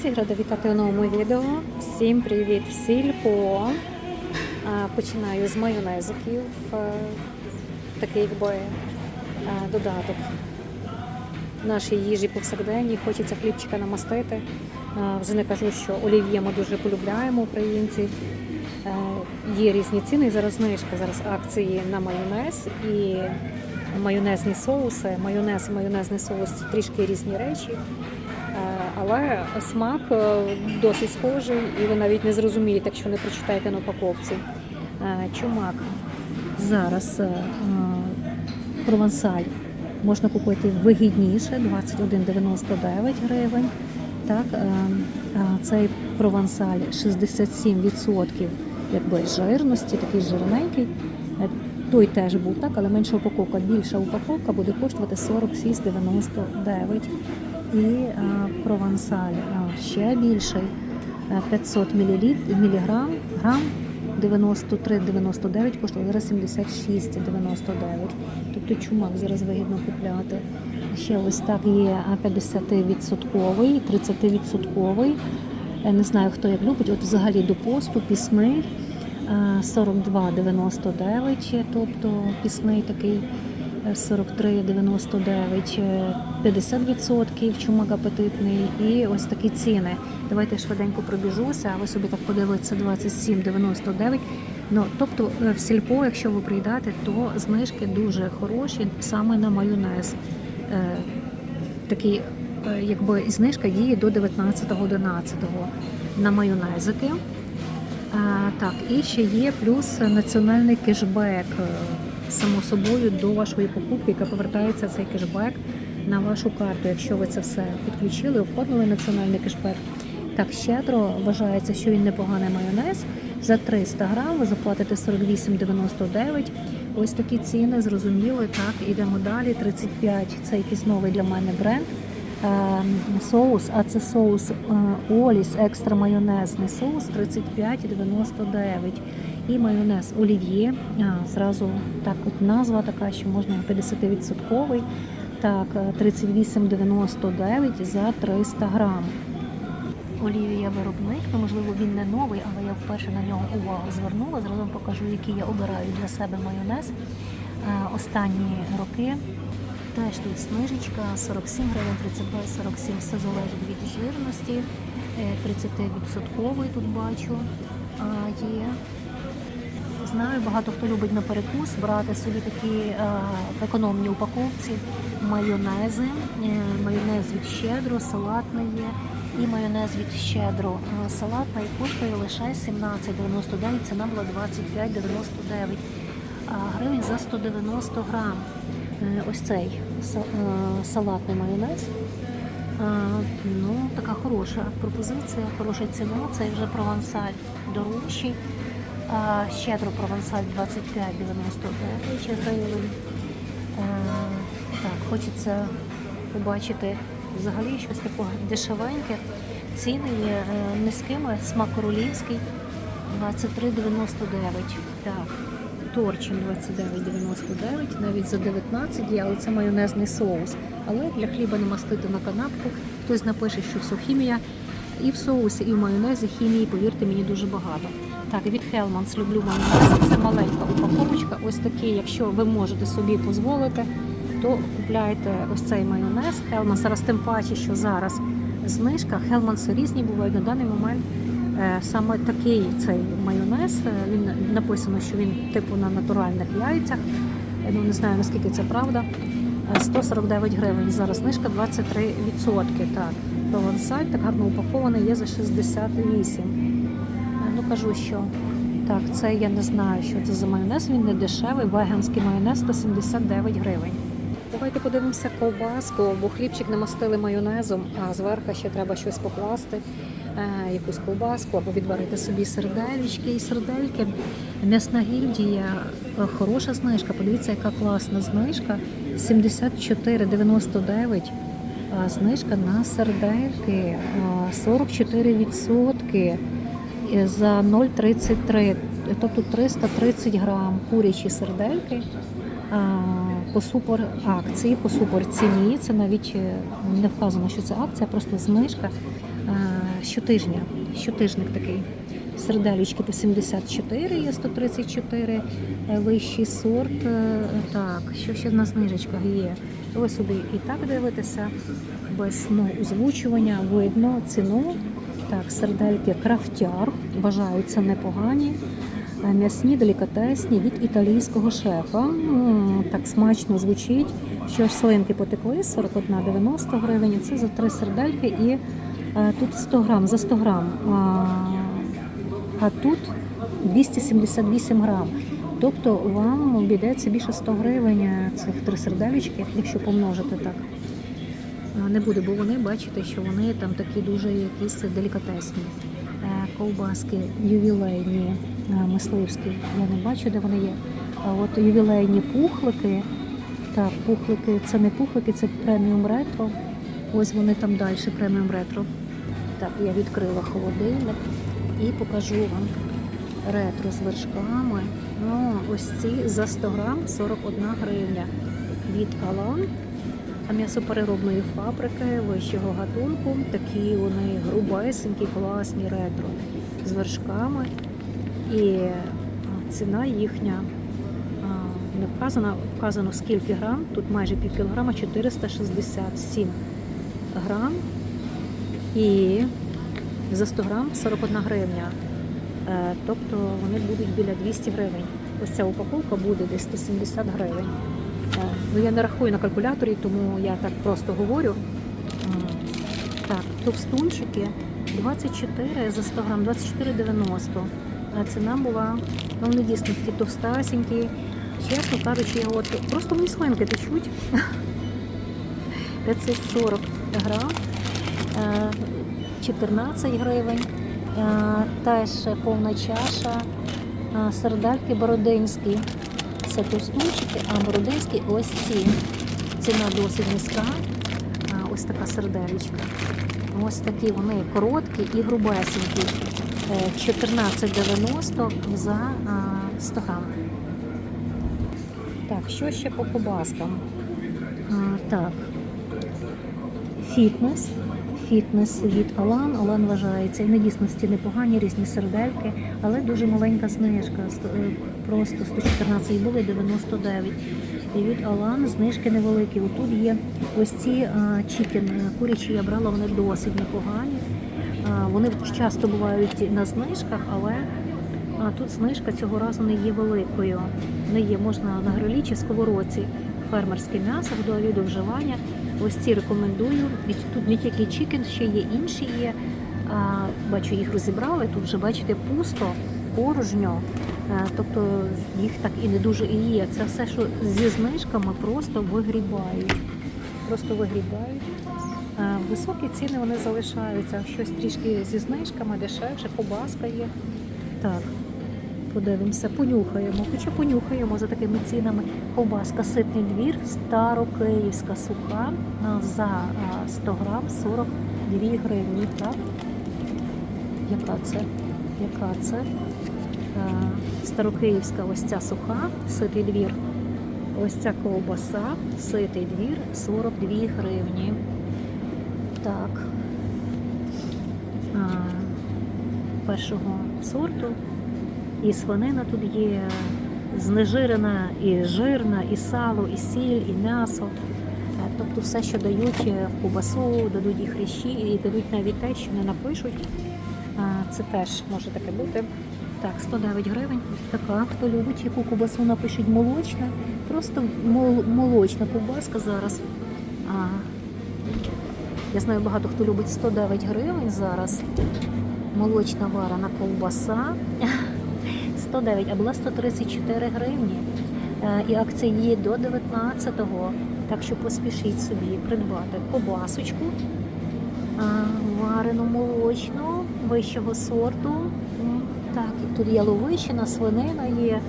Всіх рада вітати у новому відео. Всім привіт в сільпо. Починаю з майонезиків. Е, Такий якби е, додаток нашій їжі повсякденній. Хочеться хлібчика намастити. Вже не кажу, що олів'є ми дуже полюбляємо українці. Е, Є різні ціни. Зараз знижка, зараз акції на майонез і майонезні соуси. Майонез і майонезний соус це трішки різні речі. Е, Але смак е, досить схожий, і ви навіть не зрозумієте, якщо не прочитаєте на упаковці. Е, Чумак зараз провансаль можна купити вигідніше 21,99 гривень. Так, цей провансаль 67% якби жирності, такий жирненький. Той теж був так, але менша упаковка. Більша упаковка буде коштувати 46,99. І е, провансаль е, ще більший е, 500 мл, міліграм, грам 93,99 коштує зараз 76,99. Тобто чумак зараз вигідно купляти. Ще ось так є 50-відсотковий, 30-відсотковий. Не знаю, хто як любить. От взагалі до посту пісний е, 42,99, тобто пісний такий е, 43,99, е, 50% чумак апетитний і ось такі ціни. Давайте швиденько пробіжуся, а ви собі так подивитеся 27,99. Ну, тобто е, в сільпо, якщо ви прийдете, то знижки дуже хороші саме на майонез. Е, Такий, е, якби знижка діє до 19.11 на майонезики. Так, і ще є плюс національний кешбек, е, само собою, до вашої покупки, яка повертається цей кешбек на вашу карту, якщо ви це все підключили, оформили національний кешбек. Так, щедро вважається, що він непоганий майонез. За 300 грам ви заплатите 48,99. Ось такі ціни, зрозуміли. Так, ідемо далі. 35. Це якийсь новий для мене бренд. Е, соус, а це соус е, Оліс екстра майонезний соус 35,99. І майонез олів'є. Зразу так от назва така, що можна 50%. Так, е, 38,99 за 300 грам. Олівія виробник, ну можливо він не новий, але я вперше на нього увагу звернула. Зразу покажу, який я обираю для себе майонез. Е, Останні роки теж тут знижечка 47 гривень, 32, 47, все залежить від жирності. Е, 30% тут бачу є. Знаю, багато хто любить на перекус брати собі такі е, економній упаковці майонези. Е, майонез від щедро, салатний є. І майонез від щедро е, салатний коштує лише 17,99, ціна була 25,99 а гривень за 190 грам. Е, Ось цей са- е, салатний майонез. Ну, така хороша пропозиція, хороша ціна. Це вже провансаль дорожчий. Щедро провансаль 25,99 гривень. Так, хочеться побачити взагалі щось таке дешевеньке. Ціни є е, низькими, смак королівський 23,99. Так. Торчин 29,99, навіть за 19 є, але це майонезний соус. Але для хліба не мастити на канапку. Хтось напише, що все хімія. І в соусі, і в майонезі хімії, повірте мені, дуже багато. Так, від Hellmann's люблю майонез. Це маленька упаковочка. Ось такий, якщо ви можете собі дозволити, то купляйте ось цей майонез. Hellmann's зараз тим паче, що зараз знижка. Hellmann's різні бувають на даний момент. Е, Саме такий цей майонез, е, він написано, що він типу на натуральних яйцях. Е, Ну не знаю наскільки це правда. Е, 149 гривень. Зараз знижка 23%. Так, провансаль так гарно упакований, є за 68. Е, кажу, що так, це я не знаю, що це за майонез. Він не дешевий. Веганський майонез 179 гривень. Давайте подивимося ковбаску, бо хлібчик не мастили майонезом, а зверху ще треба щось покласти, е, якусь ковбаску або відварити собі сердельки і сердельки. М'ясна гільдія, е, хороша знижка. Подивіться, яка класна знижка. 74,99. Знижка на сердельки 44% е, за 0,33. Тобто 330 грам курячі сердельки по супер акції, по супер ціні. Це навіть е, не вказано, що це акція, просто знижка. Е, е, щотижня. Щотижник такий. Серделючки по 74 є 134, е, вищий сорт. е, Так, що ще на знижечках є? Ви собі і так дивитеся, без ну, озвучування видно ціну. Так, сердельки крафтяр, вважаються непогані. Е, М'ясні делікатесні від італійського шефа. Так смачно звучить. Що ж слинки потекли 41,90 гривень. Це за три сердельки і е, тут 100 грам за 100 грам. А, а тут 278 грам. Тобто вам обійдеться більше 100 гривень е, цих три сердечки, якщо помножити так. Не буде, бо вони бачите, що вони там такі дуже якісь делікатесні. Е, Ковбаски ювілейні, е, мисливські. Я не бачу, де вони є. А от ювілейні пухлики. Так, пухлики, це не пухлики, це преміум ретро. Ось вони там далі, преміум ретро. Так, я відкрила холодильник і покажу вам ретро з вершками. Ну, ось ці за 100 грам 41 гривня від Алан. А м'ясопереробної фабрики вищого гатунку. Такі вони грубесенькі, класні ретро з вершками. І ціна їхня не вказана, вказано скільки грам. Тут майже пів кілограма 467 грам. І за 100 грам 41 гривня. Е, Тобто вони будуть біля 200 гривень. Ось ця упаковка буде десь 170 гривень. Е, Ну, я не рахую на калькуляторі, тому я так просто говорю. Так, товстунчики 24 за 100 грам, 24,90. А ціна була, ну вони дійсно такі товстасенькі. Чесно кажучи, от просто мені слинки течуть. 540 грам, е, 14 гривень. Е, Теж повна чаша. Е, Сердельки бородинські. Це товстунчики, а бородинські ось ці. Ціна досить низька. Ось така сердечка. Ось такі вони короткі і грубесенькі. Е, 14,90 за е, 100 грам. Так, що ще по кобаскам? Так. Фітнес. Фітнес від Алан. Алан вважається і на дійсності непогані різні сердельки, але дуже маленька знижка. Е, Просто 114 були 99. І від Алан знижки невеликі. Отут є ось ці чікен е, курячі я брала, вони досить непогані. Вони часто бувають на знижках, але тут знижка цього разу не є великою. Не є можна на грилі чи сковородці. Фермерське м'ясо до вживання. Ось ці рекомендую. Тут не тільки чікен, ще є інші є. Бачу, їх розібрали. Тут вже бачите пусто, порожньо. Е, Тобто їх так і не дуже і є. Це все, що зі знижками просто вигрібають. Просто вигрібають. Е, Високі ціни вони залишаються. Щось трішки зі знижками, дешевше, кобаска є. Так, подивимося, понюхаємо. Хоча понюхаємо за такими цінами. Ковбаска ситний двір, старокиївська суха за 100 грам 42 гривні. Так? Яка це? Яка це? Старокиївська ось ця суха, ситий двір. Ось ця ковбаса, ситий двір 42 гривні. Так. Першого сорту. І свинина тут є знежирена, і жирна, і сало, і сіль, і м'ясо. Е, Тобто все, що дають е, кубасу, дадуть і хрящі, і дадуть навіть те, що не напишуть. Це теж може таке бути. Так, 109 гривень. Така, хто любить, яку кубасу напишуть молочна. Просто мол- молочна ковбаска зараз. А, я знаю, багато хто любить 109 гривень зараз. Молочна варена ковбаса. 109, а була 134 гривні. Е, І акція є до 19-го. Так що поспішіть собі придбати ковбасочку а, варену молочну вищого сорту. Так, тут яловичина, свинина є.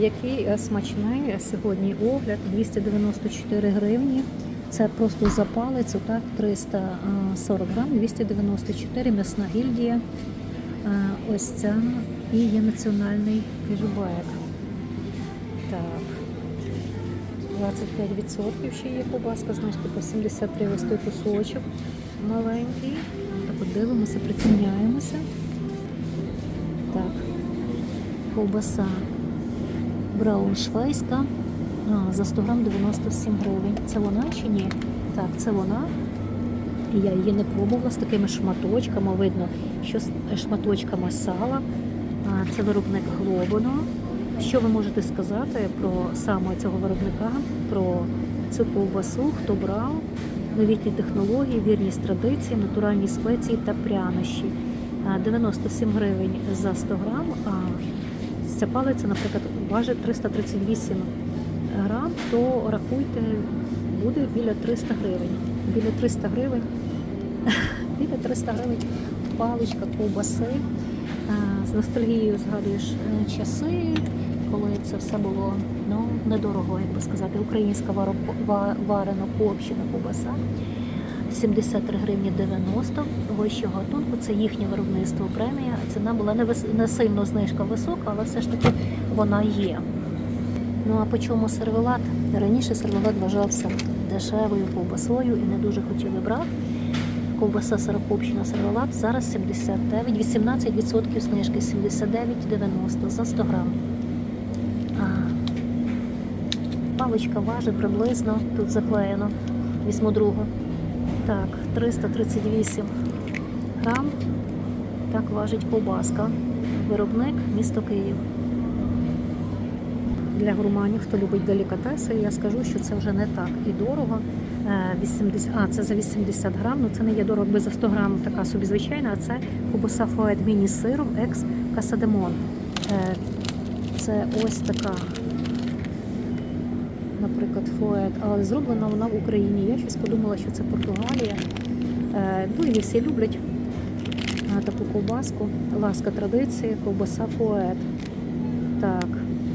Який е, смачний е, сьогодні огляд 294 гривні. Це просто за палицю, так, 340 грам, 294, м'ясна гільдія. Ось ця і є національний кижубек. Так. 25% ще є кубаска, значить по 73 ось той кусочок. маленький. Так от дивимося, приціняємося. Так, ковбаса брауншвейська а, за 100 грам 97 гривень. Це вона чи ні? Так, це вона. Я її не пробувала з такими шматочками. Видно, що з шматочками сала. Це виробник Глобино. Що ви можете сказати про саме цього виробника, про цю ковбасу, хто брав, новітні технології, вірність традиціям, натуральні спеції та прянощі. 97 гривень за 100 грам, а ця палиця, наприклад, важить 338 грам, то рахуйте, буде біля 300 гривень. Біля 300 гривень, біля 300 гривень паличка ковбаси. З ностальгією згадуєш е, часи, коли це все було ну, недорого, як би сказати, українська варо- ва- варено копчена ковбаса. 73 гривні 90 вищого гатунку. Це їхнє виробництво премія. Ціна була не, вис... не сильно знижка висока, але все ж таки вона є. Ну а по чому сервелат? Раніше сервелат вважався дешевою ковбасою і не дуже хотіли брати. Ковбаса сирокопчена сервелат зараз 79, 18% знижки, 79,90 за 100 грам. Паличка важить приблизно, тут заклеєно, візьму другу. Так, 338 грам. Так важить ковбаска. Виробник місто Київ. Для гурманів, хто любить делікатеси, я скажу, що це вже не так і дорого. Е, 80, а, це за 80 грам, ну це не є дорого, якби за 100 грам така собі звичайна, а це ковбаса фует міні з сиром екс касадемон. Е, Це ось така, наприклад, фует, але зроблена вона в Україні. Я щось подумала, що це Португалія. Е, Ну і всі люблять е, таку ковбаску. Ласка традиції, ковбаса фует. Так,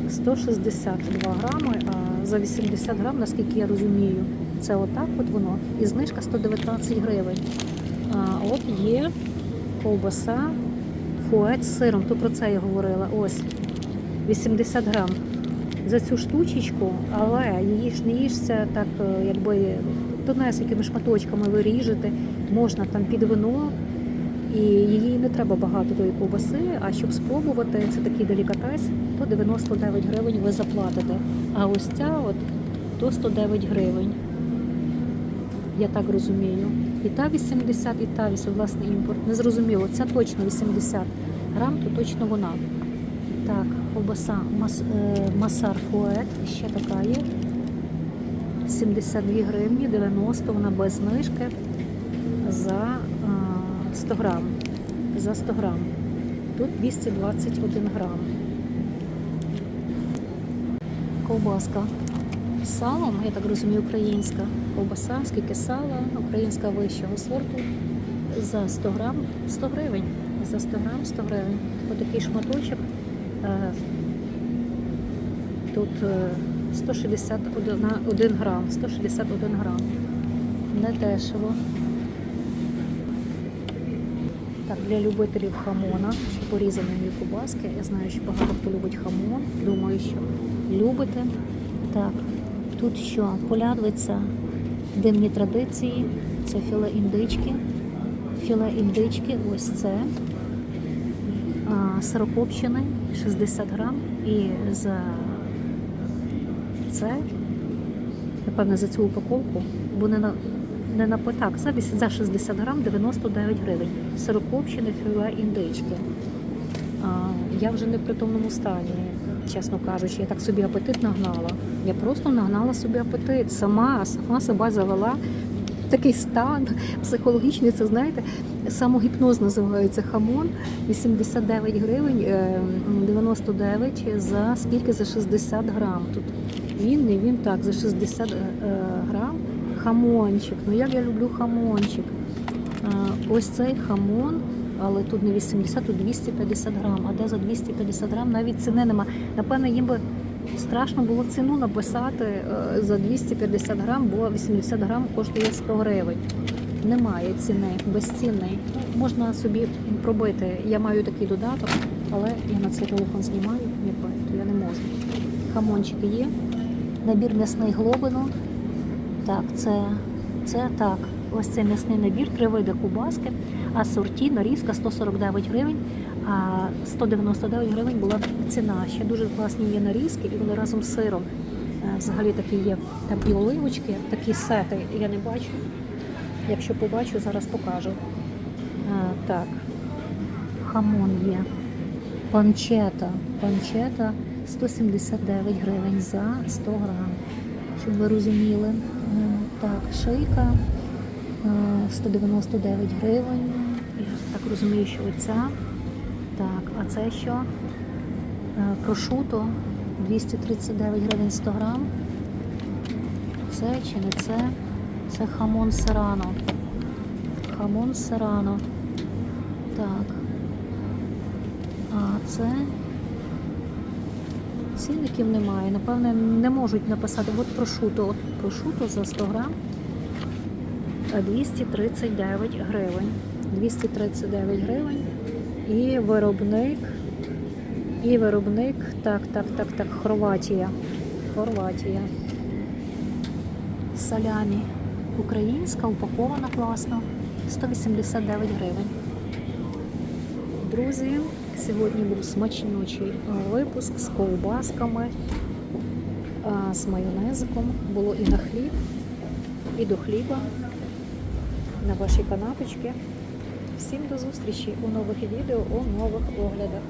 162 грами, а за 80 грам, наскільки я розумію, це отак от воно. І знижка 119 гривень. А от є ковбаса фует з сиром, то про це я говорила. Ось 80 грам. За цю штучечку, але її ж не їжся так, е, якби тонесенькими шматочками ви ріжете, можна там під вино. І її не треба багато тої ковбаси, а щоб спробувати, це такий делікатес, то 99 гривень ви заплатите. А ось ця от то 109 гривень. Я так розумію. І та 80, і та 80, власне, імпорт. Не зрозуміло, ця точно 80 грам, то точно вона. Так, ковбаса мас, е, Масар Фует, ще така є. 72 гривні, 90, вона без знижки за е, 100 грам. За 100 грам. Тут 221 грам. Ковбаска салом, я так розумію, українська ковбаса, скільки сала, українська вищого сорту за 100 грам 100 гривень. За 100 грам 100 гривень. Отакий шматочок. Е, Тут е, 161 один грам, 161 грам. Не дешево. Так, для любителів хамона, порізаної кубаски. Я знаю, що багато хто любить хамон. Думаю, що любите. Так, тут що? Полядвиця, дивні традиції. Це філе індички. Філе індички, ось це. Сирокопчини 60 грам. І за це, напевне, за цю упаковку, бо не на не на так, за, за 60 грам 99 гривень. Сирокопчини філе індички. Я вже не в притомному стані, чесно кажучи. Я так собі апетит нагнала. Я просто нагнала собі апетит. Сама, сама себе завела. в Такий стан психологічний, це знаєте, самогіпноз називається хамон. 89 гривень, е, 99 за скільки за 60 грам. Тут він, не він, так, за 60 е, грам хамончик. Ну як я люблю хамончик. Е, Ось цей хамон, але тут не 80, тут 250 грам. А де за 250 грам навіть ціни нема. Напевно, їм би страшно було ціну написати е, за 250 грам, бо 80 грам коштує 100 гривень. Немає ціни, безцінний. Можна собі пробити. Я маю такий додаток, але я на цей телефон знімаю, то я не можу. Хамончики є. Набір м'ясний глобину. Так, це, це так. Ось цей м'ясний набір, три види кубаски, асорті, нарізка 149 гривень, а 199 гривень була ціна. Ще дуже класні є нарізки, і вони разом з сиром. Е, Взагалі такі є там і оливочки, такі сети. Я не бачу. Якщо побачу, зараз покажу. А, так, хамон є. Панчета. Панчета 179 гривень за 100 грам. Щоб ви розуміли. Так, шийка е, 199 гривень. Я так розумію, що оця. Так, а це що? Е, Прошуто 239 гривень 100 грам. Це чи не це? Це хамон серано. Хамон серано. Так. А це цінників немає. Напевне, не можуть написати. От прошуто. От прошуто за 100 грам. Е, 239 гривень. 239 гривень. І виробник. І виробник. Так, так, так, так. Хорватія. Хорватія. Салямі. Українська, упакована класно. 189 гривень. Друзі, сьогодні був смачнючий випуск з ковбасками, з майонезиком. Було і на хліб, і до хліба, на ваші канапочки. Всім до зустрічі у нових відео, у нових оглядах.